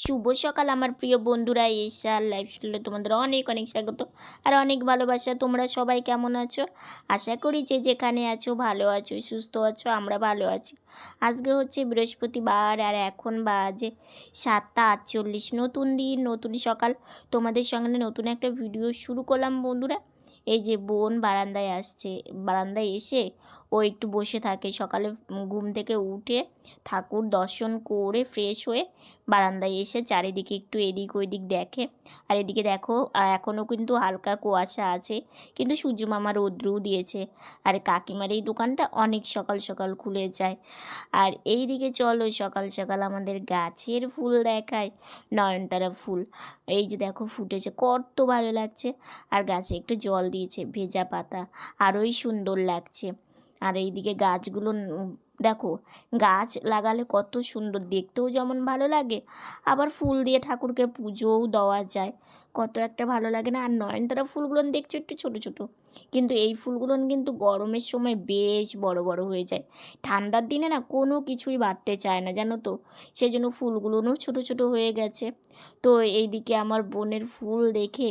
শুভ সকাল, আমার প্রিয় বন্ধুরা। এশার লাইফস্টাইলে তোমাদের অনেক অনেক স্বাগত আর অনেক ভালোবাসা। তোমরা সবাই কেমন আছো? আশা করি যে যেখানে আছো, ভালো আছো, সুস্থ আছো, আমরা ভালো আছি। আজকে হচ্ছে বৃহস্পতিবার আর এখন বাজে সাতটা আটচল্লিশ। নতুন দিন, নতুন সকাল। তোমাদের সঙ্গে নতুন একটা ভিডিও শুরু করলাম বন্ধুরা। এই যে বোন বারান্দায় আসছে, বারান্দায় এসে ও একটু বসে থাকে। সকালে ঘুম থেকে উঠে ঠাকুর দর্শন করে ফ্রেশ হয়ে বারান্দায় এসে চারিদিকে একটু এদিক ওইদিক দেখে। আর এদিকে দেখো এখনও কিন্তু হালকা কুয়াশা আছে, কিন্তু সূর্য মামা রৌদ্রও দিয়েছে। আর কাকিমার এই দোকানটা অনেক সকাল সকাল খুলে যায়। আর এই দিকে চলো, সকাল সকাল আমাদের গাছের ফুল দেখায়, নয়নতারা ফুল। এই যে দেখো ফুটেছে, কত ভালো লাগছে। আর গাছে একটু জল দিয়েছে, ভেজা পাতা। আরোই সুন্দর লাগছে। আর এইদিকে গাছগুলো দেখো, গাছ লাগালে কত সুন্দর, দেখতেও যেমন ভালো লাগে। আবার ফুল দিয়ে ঠাকুরকে পুজোও দেওয়া যায়, কত একটা ভালো লাগে না। আর নয়নতারা ফুলগুলো দেখছ একটু ছোট ছোট, কিন্তু এই ফুলগুলো কিন্তু গরমের সময় বেশ বড় বড় হয়ে যায়। ঠান্ডার দিনে না কোনো কিছুই বাড়তে চায় না, জানো তো? সেই জন্য ফুলগুলোও ছোট ছোট হয়ে গেছে। তো এইদিকে আমার বোনের ফুল দেখে,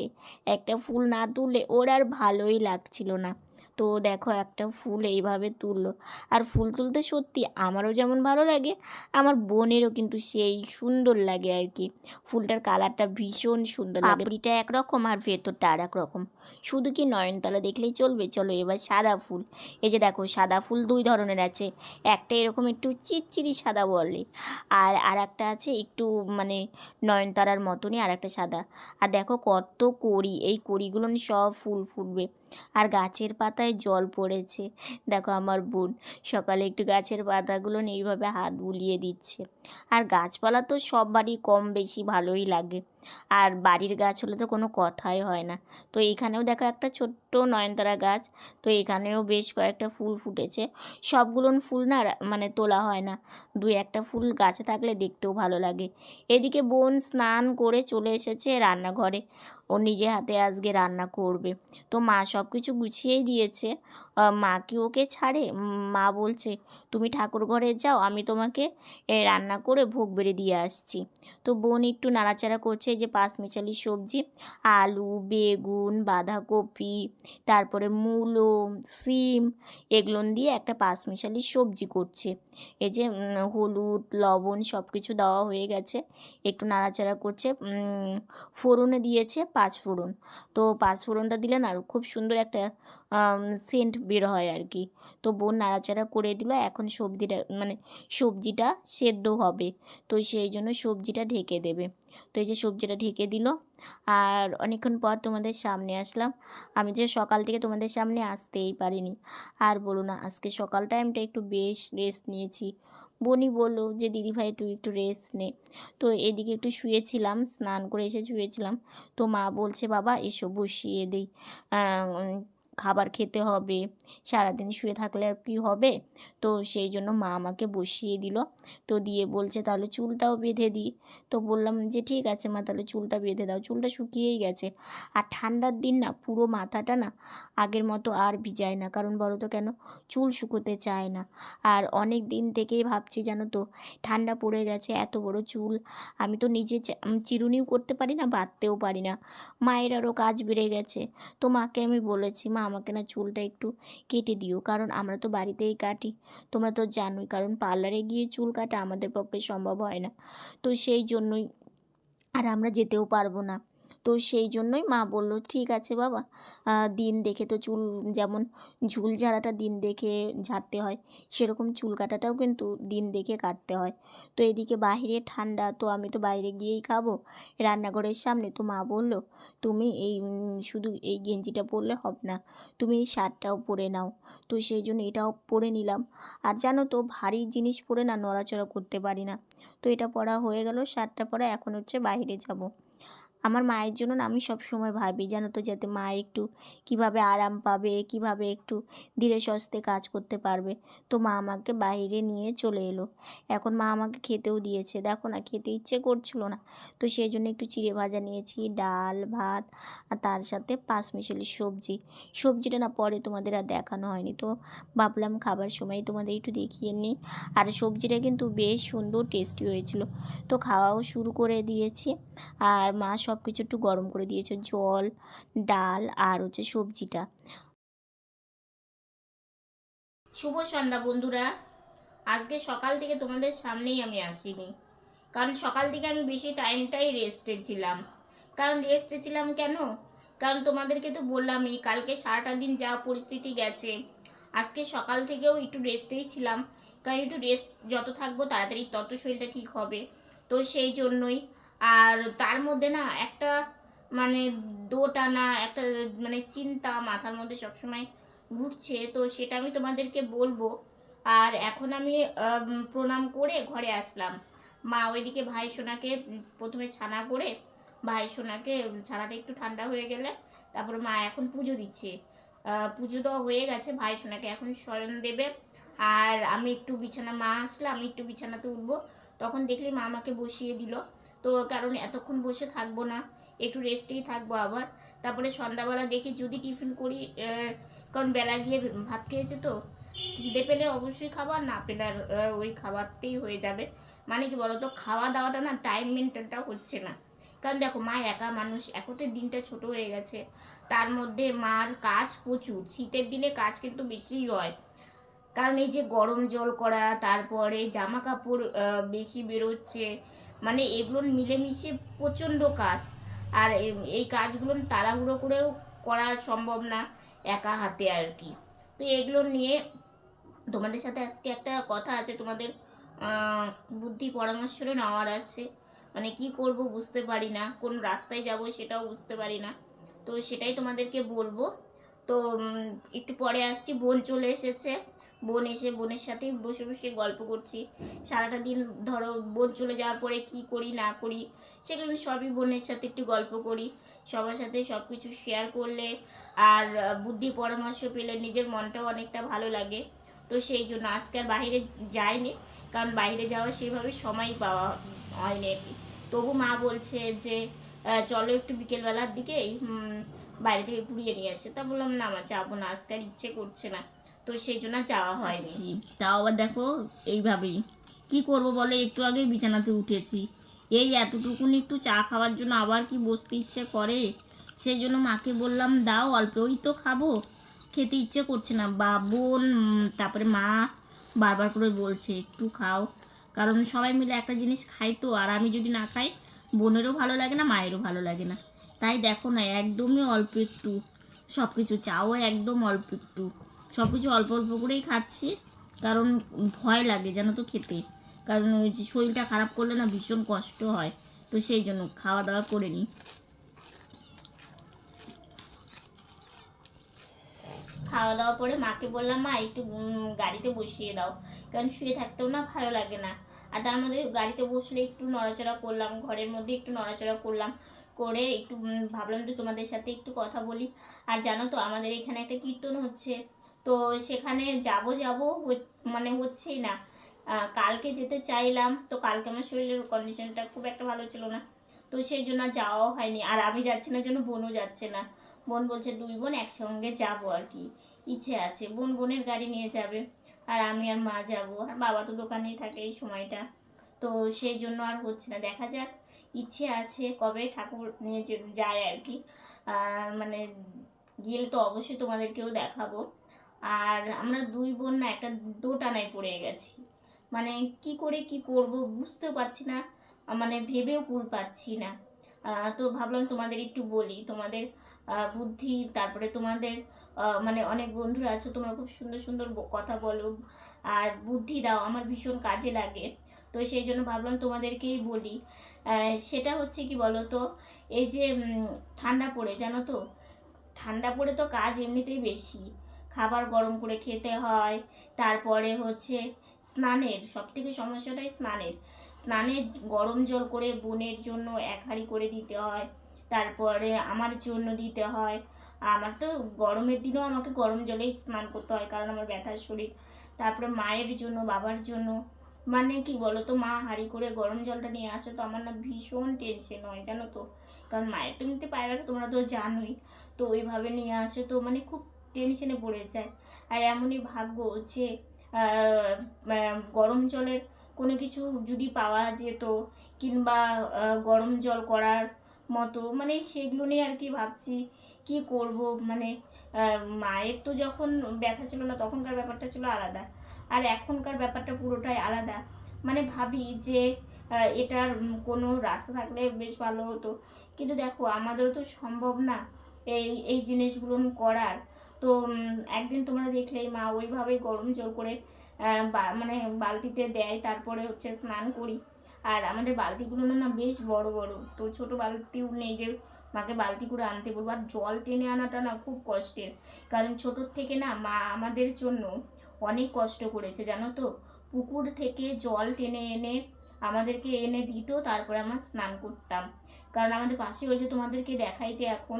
একটা ফুল না তুললে ওর আর ভালোই লাগছিল না। তো দেখো একটা ফুল এইভাবে তুললো। আর ফুল তুলতে সত্যি আমারও যেমন ভালো লাগে, আমার বোনেরও কিন্তু সেই সুন্দর লাগে আর কি। ফুলটার কালারটা ভীষণ সুন্দর লাগে। পাপড়িটা একরকম আর ভেতরটা আর এক রকম শুধু কি নয়নতলা দেখলেই চলবে? চলো এবার সাদা ফুল। এই যে দেখো সাদা ফুল দুই ধরনের আছে। একটা এরকম একটু চিরচিরি সাদা বলে, আর আর একটা আছে একটু মানে নয়নতারার মতনই আর একটা সাদা। আর দেখো কত কড়ি, এই কড়িগুলো সব ফুল ফুটবে। আর গাছের পাতায় জল পড়েছে। দেখো আমার বোন, সকালে একটু গাছের পাতাগুলো এইভাবে হাত বুলিয়ে দিচ্ছে। আর গাছপালা তো সব বাড়ি কম বেশি ভালোই লাগে। আর বাড়ির গাছ হলে তো কোনো কথাই হয় না। তো এইখানেও দেখো একটা ছোট্ট নয়নতারা গাছ, তো এখানেও বেশ কয়েকটা ফুল ফুটেছে। সবগুলো ফুল না মানে তোলা হয় না। দুই একটা ফুল গাছে থাকলে দেখতেও ভালো লাগে। এদিকে বোন স্নান করে চলে এসেছে রান্নাঘরে। ও নিজে হাতে আজকে রান্না করবে। তো মা সব কিছু গুছিয়েই দিয়েছে। মা কি ওকে ছাড়ে? মা বলছে, তুমি ঠাকুর ঘরে যাও, আমি তোমাকে রান্না করে ভোগ বেড়ে দিয়ে আসছি। তো বোন একটু নাড়াচাড়া করছে, যে পাঁচমিশালি সবজি, আলু, বেগুন, বাঁধাকপি, তারপরে মূলো, সিম, এগুলো দিয়ে একটা পাঁচমিশালি সবজি করছে। এই যে হলুদ, লবণ সব কিছু দেওয়া হয়ে গেছে। একটু নাড়াচাড়া করছে ফোড়নে দিয়েছে পাঁচ ফোড়ন তো পাঁচ ফোড়নটা দিলে না, খুব সুন্দর একটা সেন্ট বের হয় আর কি তো বোন নাড়াচাড়া করে দিল, এখন সবজিটা মানে সবজিটা সেদ্ধ হবে। তো সেই জন্য সবজিটা ঢেকে দেবে। তো এই যে সবজিটা ঢেকে দিল, আর অনেকক্ষণ পর তোমাদের সামনে আসলাম। আমি যে সকাল থেকে তোমাদের সামনে আসতেই পারিনি। আর বলো না, আজকে সকাল টাইমটা একটু বেশ রেস্ট নিয়েছি। বনি বলল যে দিদিভাই তুই একটু রেস্ট নে। তো এদিকে একটু শুয়েছিলাম, স্নান করে এসে শুয়েছিলাম। তো মা বলছে, বাবা, এসো বসিয়ে দিই। খাবার খেতে হবে। সারাদিন শুয়ে থাকলে কি হবে? তো সেই জন্য মা আমাকে বসিয়ে দিল। তো দিয়ে বলছে, তাহলে চুলটাও বেঁধে দিই তো বললাম যে, ঠিক আছে মা, তাহলে চুলটা বেঁধে দাও। চুলটা শুকিয়েই গেছে। আর ঠান্ডার দিন না, পুরো মাথাটা না আগের মতো আর ভিজায় না। কারণ বলো তো কেন? চুল শুকোতে চায় না। আর অনেক দিন থেকেই ভাবছি জানো তো, ঠান্ডা পড়ে গেছে, এত বড় চুল। আমি তো নিজে চিরুনিও করতে পারি না, বাঁধতেও পারি না। মায়ের আরও কাজ বেড়ে গেছে। তো মাকে আমি বলেছি, মা আমাকে না চুলটা একটু কেটে দিও, কারণ আমরা তো বাড়িতেই কাটি। তোমরা তো জানোই, কারণ পার্লারে গিয়ে চুল কাটা আমাদের পক্ষে সম্ভব হয় না। তো সেই জন্যই আর আমরা যেতেও পারব না। তো সেই জন্যই মা বলল, ঠিক আছে বাবা দিন দেখে তো চুল যেমন ঝুল ঝাড়াটা দিন দেখে ঝাড়তে হয়, সেরকম চুল কাটাটাও কিন্তু দিন দেখে কাটতে হয়। তো এদিকে বাহিরে ঠান্ডা, তো আমি তো বাইরে গিয়েই খাব। রান্নাঘরের সামনে তো মা বলল, তুমি এই শুধু এই গেঞ্জিটা পরলে হবে না, তুমি এই শার্টটাও পরে নাও। তো সেই জন্য এটাও পরে নিলাম। আর জানো তো, ভারী জিনিস পরে না নড়াচড়া করতে পারি না। তো এটা পরা হয়ে গেল, শার্টটা পরা, এখন হচ্ছে বাইরে যাব। আমার মায়ের জন্য আমি সবসময় ভাবি, জানো তো, যাতে মা একটু কীভাবে আরাম পাবে, কীভাবে একটু ধীরে সস্তে কাজ করতে পারবে। তো মা আমাকে বাইরে নিয়ে চলে এলো। এখন মা আমাকে খেতেও দিয়েছে। দেখো না, খেতে ইচ্ছে করছিল না। তো সেই জন্য একটু চিড়ে ভাজা নিয়েছি, ডাল, ভাত আর তার সাথে পাঁচ মিশালি সবজি। সবজিটা না পরে তোমাদের আর দেখানো হয়নি। তো ভাবলাম খাবার সময় তোমাদের একটু দেখিয়ে নিই। আর সবজিটা কিন্তু বেশ সুন্দর, টেস্টি হয়েছিল। তো খাওয়াও শুরু করে দিয়েছি। আর মা সব কিছু একটু গরম করে দিয়েছে, জল, ডাল আর হচ্ছে সবজিটা। শুভ সন্ধ্যা বন্ধুরা। আজকে সকাল থেকে তোমাদের সামনেই আমি আসিনি। কারণ সকাল থেকে আমি বেশি টাইমটাই রেস্টে ছিলাম। কারণ রেস্টে ছিলাম কেন? কারণ তোমাদেরকে তো বললামই, কালকে সারাটা দিন যা পরিস্থিতি গেছে, আজকে সকাল থেকেও একটু রেস্টেই ছিলাম। কারণ একটু রেস্ট যত থাকব তাড়াতাড়ি তত শরীরটা ঠিক হবে। তো সেই জন্যই আর তার মধ্যে না একটা মানে দোটানা, একটা মানে চিন্তা মাথার মধ্যে সবসময় ঘুরছে। তো সেটা আমি তোমাদেরকে বলব। আর এখন আমি প্রণাম করে ঘরে আসলাম। মা ওইদিকে ভাই সোনাকে প্রথমে ছানা করে, ভাই সোনাকে ছানাটা একটু ঠান্ডা হয়ে গেলে তারপরে মা এখন পুজো দিচ্ছে। পুজো দেওয়া হয়ে গেছে, ভাই সোনাকে এখন স্মরণ দেবে। আর আমি একটু বিছানা, মা আসলে আমি একটু বিছানাতে উঠবো। তখন দেখলি মা আমাকে বসিয়ে দিল। তো কারণ এতক্ষণ বসে থাকব না একটু রেস্টেই থাকব আবার। তারপরে সন্ধ্যাবেলা দেখি যদি টিফিন করি কারণ বেলা গিয়ে ভাত খেয়েছে তো খিদে পেলে অবশ্যই খাবার না পেলে আর, ওই খাবারতেই হয়ে যাবে। মানে কি বলতো খাওয়া দাওয়াটা না টাইম মেনটেনটা হচ্ছে না। কারণ দেখো মা একা মানুষ একতে দিনটা ছোট হয়ে গেছে। তার মধ্যে মার কাজ প্রচুর শীতের দিনে কাজ কিন্তু বেশিই হয়। কারণ এই যে গরম জল করা তারপরে জামা কাপড় বেশি বেরোচ্ছে মানে এগুলো মিলেমিশে প্রচণ্ড কাজ। আর এই কাজগুলো তাড়াহুড়ো করেও করা সম্ভব না একা হাতে আর কি। তো এগুলো নিয়ে তোমাদের সাথে আজকে একটা কথা আছে, তোমাদের বুদ্ধি পরামর্শও নেওয়ার আছে। মানে কি করব বুঝতে পারি না, কোন রাস্তায় যাব সেটাও বুঝতে পারি না। তো সেটাই তোমাদেরকে বলব। তো একটু পরে আসছি, বোন চলে এসেছে। বোন এসে বোনের সাথে বসে বসে গল্প করছি। সারাটা দিন ধরো বোন চলে যাওয়ার পরে কি করি না করি সেগুলো সবই বোনের সাথে একটু গল্প করি। সবার সাথে সব কিছু শেয়ার করলে আর বুদ্ধি পরামর্শ পেলে নিজের মনটাও অনেকটা ভালো লাগে। তো সেই জন্য আজকে আর বাইরে যায়নি কারণ বাইরে যাওয়ার সেভাবে সময় পাওয়া হয়নি আর কি। তবু মা বলছে যে চলো একটু বিকেলবেলার দিকে উম, বাইরে থেকে ঘুরিয়ে নিয়ে আসে। তা বললাম না আমার যাব না আজকে আর ইচ্ছে করছে না। তো সেই জন্য যাওয়া হয়নি। তাও আবার দেখো এইভাবেই। কি করব বলে? একটু আগে বিছানাতে উঠেছি। এই এতটুকুনি একটু চা খাওয়ার জন্য আবার কি বসতে ইচ্ছে করে? সেই জন্য মাকে বললাম, দাও অল্পই তো খাব। খেতে ইচ্ছে করছে না। বা বোন তারপরে মা বারবার করে বলছে, একটু খাও। কারণ সবাই মিলে একটা জিনিস খাই তো, আর আমি যদি না খাই, বোনেরও ভালো লাগে না, মায়েরও ভালো লাগে না। তাই দেখো না, একদমই অল্প একটু। সব কিছু চাও, একদম অল্প একটু। সব কিছু অল্প অল্প করেই খাচ্ছি। কারণ ভয় লাগে, জানো তো খেতে। কারণ ওই যে শরীরটা খারাপ করলে না ভীষণ কষ্ট হয়। তো সেই জন্য খাওয়া দাওয়া করে নিই। খাওয়া দাওয়া পরে মাকে বললাম, মা, একটু গাড়িতে বসিয়ে দাও। কারণ শুয়ে থাকতেও না ভালো লাগে না। আর তার মধ্যে গাড়িতে বসলে একটু নড়াচড়া করলাম, ঘরের মধ্যে একটু নড়াচড়া করলাম। করে একটু ভাবলাম যে তোমাদের সাথে একটু কথা বলি। আর জানো তো, আমাদের এখানে একটা কীর্তন হচ্ছে। তো সেখানে যাব যাব মানে হচ্ছেই না। কালকে যেতে চাইলাম, তো কালকে আমার শরীরের কন্ডিশনটা খুব একটা ভালো ছিল না। তো সেই জন্য যাওয়াও হয়নি। আর আমি যাচ্ছি না, জন্য বোনও যাচ্ছে না। বোন বলছে, দুই বোন একসঙ্গে যাব আর কি। ইচ্ছে আছে। বোন বোনের গাড়ি নিয়ে যাবে। আর আমি আর মা যাব। আর বাবা তো দোকানেই থাকে এই সময়টা। তো সেই জন্য আর হচ্ছে না। দেখা যাক। ইচ্ছে আছে কবে ঠাকুর নিয়ে যায় আর কি। মানে গেলে তো অবশ্যই তোমাদেরকেও দেখাবো। আর আমরা দুই বোন না একটা দোটানায় পড়ে গেছি। মানে কি করে কি করব বুঝতেও পারছি না মানে ভেবেও কুল পাচ্ছি না। তো ভাবলাম তোমাদের একটু বলি, তোমাদের বুদ্ধি, তারপরে তোমাদের মানে অনেক বন্ধুরা আছো, তোমরা খুব সুন্দর সুন্দর কথা বলো আর বুদ্ধি দাও, আমার ভীষণ কাজে লাগে। তো সেই জন্য ভাবলাম তোমাদেরকেই বলি সেটা হচ্ছে কি বলো তো এই যে ঠান্ডা পড়ে, জানো তো? ঠান্ডা পড়ে তো কাজ এমনিতেই বেশি। খাবার গরম করে খেতে হয়। তারপরে হচ্ছে স্নানের সব থেকে সমস্যাটাই স্নানের। স্নানের গরম জল করে বোনের জন্য এক হাঁড়ি করে দিতে হয়। তারপরে আমার জন্য দিতে হয়। আমার তো গরমের দিনেও আমাকে গরম জলেই স্নান করতে হয় কারণ আমার ব্যথার শরীর। তারপরে মায়ের জন্য, বাবার জন্য। মানে কি বলো তো মা হাঁড়ি করে গরম জলটা নিয়ে আসে তো আমার না ভীষণ টেনশন হয়, জানো তো। কারণ মায়ের তো পায়ে ব্যথা তোমরা তো জানোই। তো ওইভাবে নিয়ে আসে তো মানে খুব টেনশনে পড়ে যায়। আর এমনই ভাগ্য যে গরম জলের কোনো কিছু যদি পাওয়া যেত কিংবা গরম জল করার মতো মানে সেগুলো নিয়ে আর কি ভাবছি কি করব। মানে মায়ের তো যখন ব্যথা ছিল না, তখনকার ব্যাপারটা ছিল আলাদা। আর এখনকার ব্যাপারটা পুরোটাই আলাদা। মানে ভাবি যে এটার কোনো রাস্তা থাকলে বেশ ভালো হতো। কিন্তু দেখো, আমাদেরও তো সম্ভব না এই এই জিনিসগুলো করার। তো একদিন তোমরা দেখলেই মা ওইভাবে গরম জল করে মানে বালতিতে দেয়, তারপরে হচ্ছে স্নান করি। আর আমাদের বালতিগুলো না না বেশ বড় বড়। তো ছোট বালতিও নেই যে, মাকে বালতি করে আনতে বলব। আর জল টেনে আনাটা না খুব কষ্টের। কারণ ছোটোর থেকে না, মা আমাদের জন্য অনেক কষ্ট করেছে, জানো তো? পুকুর থেকে জল টেনে এনে আমাদেরকে এনে দিত, তারপরে আমরা স্নান করতাম। কারণ আমাদের পাশে ওই যে তোমাদেরকে দেখাই যে এখন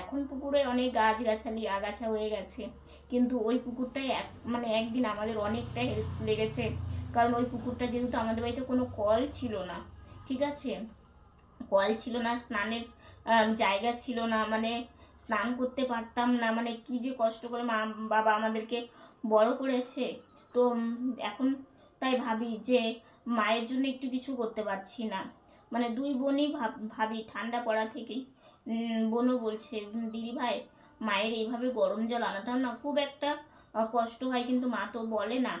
এখন পুকুরে অনেক গাছগাছালি, আগাছা হয়ে গেছে। কিন্তু ওই পুকুরটাই এক মানে একদিন আমাদের অনেকটা হেল্প লেগেছে। কারণ ওই পুকুরটা যেহেতু আমাদের বাড়িতে কোনো কল ছিল না, ঠিক আছে? কল ছিল না, স্নানের জায়গা ছিল না মানে স্নান করতে পারতাম না মানে কি যে কষ্ট করে মা, বাবা আমাদেরকে বড় করেছে। তো এখন তাই ভাবি যে মায়ের জন্য একটু কিছু করতে পারছি না। মানে দুই বোনই ভাব ঠান্ডা পড়া থেকেই। বোনও বলছে "উম, দিদি ভাই মায়ের এইভাবে গরম জল আনাটাও না খুব একটা কষ্ট হয় কিন্তু মা তো বলে না।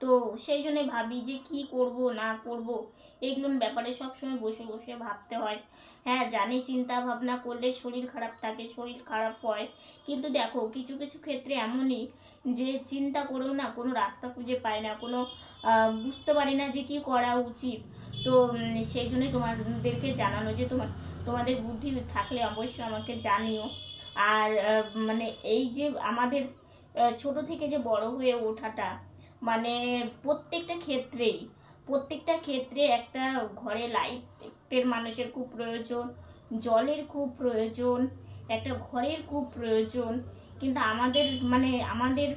তো সেই জন্যে ভাবি যে কি করব না করব এগুলোর ব্যাপারে সবসময় বসে বসে ভাবতে হয়। হ্যাঁ জানি চিন্তা ভাবনা করলে শরীর খারাপ থাকে শরীর খারাপ হয়। কিন্তু দেখো কিছু কিছু ক্ষেত্রে এমনই যে চিন্তা করেও না কোনো রাস্তা খুঁজে পায় না কোনো বুঝতে পারি না যে কি করা উচিত। তো সেই জন্যই তোমাদেরকে জানানো যে তোমার, তোমাদের বুদ্ধি থাকলে অবশ্যই আমাকে জানিও। আর মানে এই যে আমাদের ছোট থেকে যে বড় হয়ে ওঠাটা মানে প্রত্যেকটা ক্ষেত্রেই, প্রত্যেকটা ক্ষেত্রে একটা ঘরে লাইটের মানুষের খুব প্রয়োজন, জলের খুব প্রয়োজন, একটা ঘরের খুব প্রয়োজন। কিন্তু আমাদের মানে আমাদের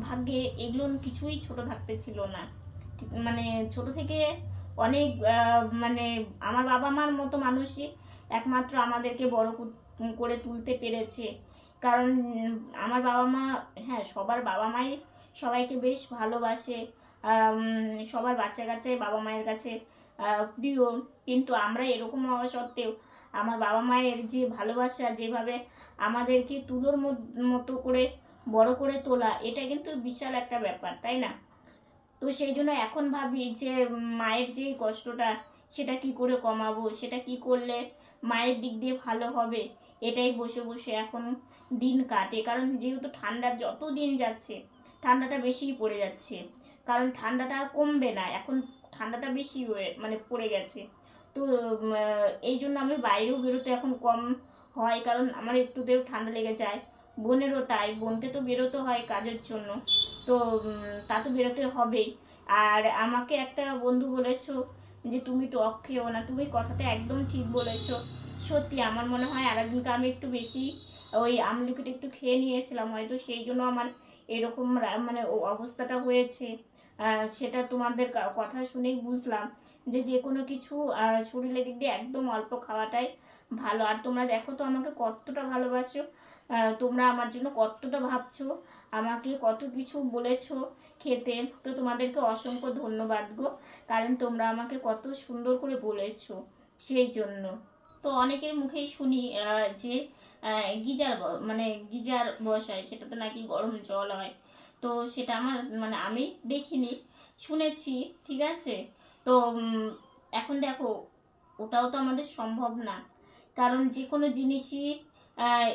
ভাগ্যে এগুলো কিছুই ছোট থাকতে ছিল না। মানে ছোট থেকে অনেক মানে আমার বাবা মার মতো মানুষই একমাত্র আমাদেরকে বড় করে তুলতে পেরেছে। কারণ, আমার বাবা মা হ্যাঁ সবার বাবা মাই সবাইকে বেশ ভালোবাসে। সবার বাচ্চা কাচ্চাই বাবা মায়ের কাছে প্রিয়। কিন্তু আমরা এরকম হওয়া সত্ত্বেও আমার বাবা মায়ের যে ভালোবাসা, যেভাবে আমাদেরকে তুলোর মতো করে, বড় করে তোলা, এটা কিন্তু বিশাল একটা ব্যাপার, তাই না? তো সেই জন্য এখন ভাবি যে মায়ের যে কষ্টটা, সেটা কি করে কমাবো? সেটা কি করলে মায়ের দিক দিয়ে ভালো হবে? এটাই বসে বসে এখন দিন কাটে। কারণ যেহেতু ঠান্ডার যত দিন যাচ্ছে, ঠান্ডাটা বেশিই পড়ে যাচ্ছে। কারণ ঠান্ডাটা আর কমবে না। এখন ঠান্ডাটা বেশি মানে পড়ে গেছে। তো এই জন্য আমি বাইরেও বেরোতে এখন কম হয়। কারণ আমার একটু একটুতেও ঠান্ডা লেগে যায়। বোনেরও তাই, বোনকে তো বেরোতে হয় কাজের জন্য। তো তা তো বেরোতে হবেই। আর আমাকে একটা বন্ধু বলেছ যে তুমি টক খেও না, তুমি কথাটা একদম ঠিক বলেছ। সত্যি, আমার মনে হয় আর একদিনকে আমি একটু বেশি ওই আমলিকিটা একটু খেয়ে নিয়েছিলাম, হয়তো সেই জন্য আমার এরকম মানে অবস্থাটা হয়েছে। সেটা তোমাদের কথা শুনেই বুঝলাম যে যে কোনো কিছু শরীরের দিক দিয়ে একদম অল্প খাওয়াটাই ভালো। আর তোমরা দেখো তো আমাকে কতটা ভালোবাসো। তোমরা আমার জন্য কতটা ভাবছ? আমাকে কত কিছু বলেছ খেতে? তো তোমাদেরকে অসংখ্য ধন্যবাদ গো। কারণ তোমরা আমাকে কত সুন্দর করে বলেছ সেই জন্য। তো অনেকের মুখেই শুনি যে গিজার মানে গিজার বসায়, সেটাতে নাকি গরম জল হয়। তো সেটা আমার মানে আমি দেখিনি, শুনেছি, ঠিক আছে? তো এখন দেখো, ওটাও তো আমাদের সম্ভব না। কারণ যে কোনো জিনিসই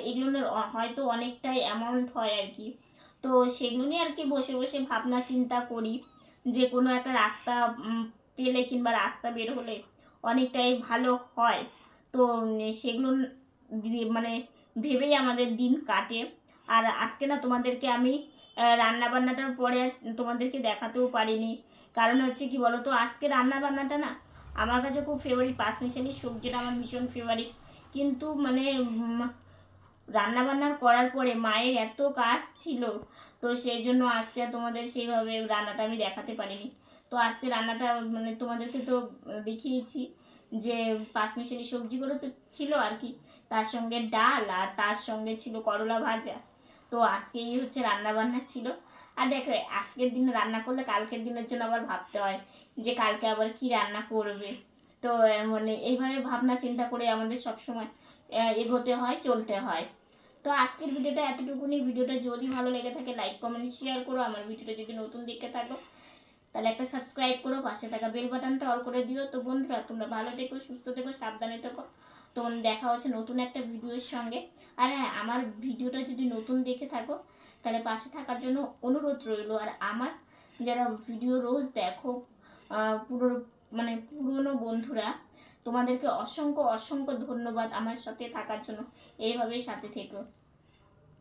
এগুলোর হয়তো অনেকটাই অ্যামাউন্ট হয় আর কি। তো সেগুলো নিয়ে আর কি বসে বসে ভাবনা চিন্তা করি। যে কোনো একটা রাস্তা পেলে কিংবা রাস্তা বের হলে অনেকটাই ভালো হয়। তো সেগুলো মানে ভেবেই আমাদের দিন কাটে। আর আজকে না তোমাদেরকে আমি রান্না বান্নাটার পরে আর তোমাদেরকে দেখাতেও পারিনি। কারণ হচ্ছে কি বলো তো আজকে রান্না বান্নাটা না আমার কাছে খুব ফেভারিট পাঁচমিশালি সবজিটা আমার ভীষণ ফেভারিট কিন্তু মানে রান্না বান্না করার পরে মায়ের এত কাজ ছিল, তো সেই জন্য আজকে তোমাদের সেইভাবে রান্নাটা আমি দেখাতে পারিনি। তো আজকে রান্নাটা মানে তোমাদেরকে তো দেখিয়েছি যে পাঁচমিশালি সবজিগুলো তো ছিল আর কি, তার সঙ্গে ডাল আর তার সঙ্গে ছিল করলা ভাজা। তো আজকে এই হচ্ছে রান্না বান্না ছিল। আর দেখো, আজকের দিনে রান্না করলে কালকের দিনের জন্য আবার ভাবতে হয় যে কালকে আবার কি রান্না করবে। তো মানে এইভাবে ভাবনা চিন্তা করে আমাদের সবসময় এগোতে হয়, চলতে হয়। তো আজকের ভিডিওটা এতটুকুনি। ভিডিওটা যদি ভালো লেগে থাকে লাইক কমেন্ট শেয়ার করো। আমার ভিডিওটা যদি নতুন দেখে থাকো, তাহলে একটা সাবস্ক্রাইব করো। পাশে থাকা বেল বাটনটা অল করে দিও। তো বন্ধুরা, তোমরা ভালো থেকো, সুস্থ থেকো, সাবধানে থেকো। তোমার দেখা হচ্ছে নতুন একটা ভিডিওর সঙ্গে। আর হ্যাঁ আমার ভিডিওটা যদি নতুন দেখে থাকো, তাহলে পাশে থাকার জন্য অনুরোধ রইল। আর আমার যারা ভিডিও রোজ দেখো পুরো মানে পুরনো বন্ধুরা তোমাদেরকে অসংখ্য অসংখ্য ধন্যবাদ আমার সাথে থাকার জন্য। এইভাবেই সাথে থেকো।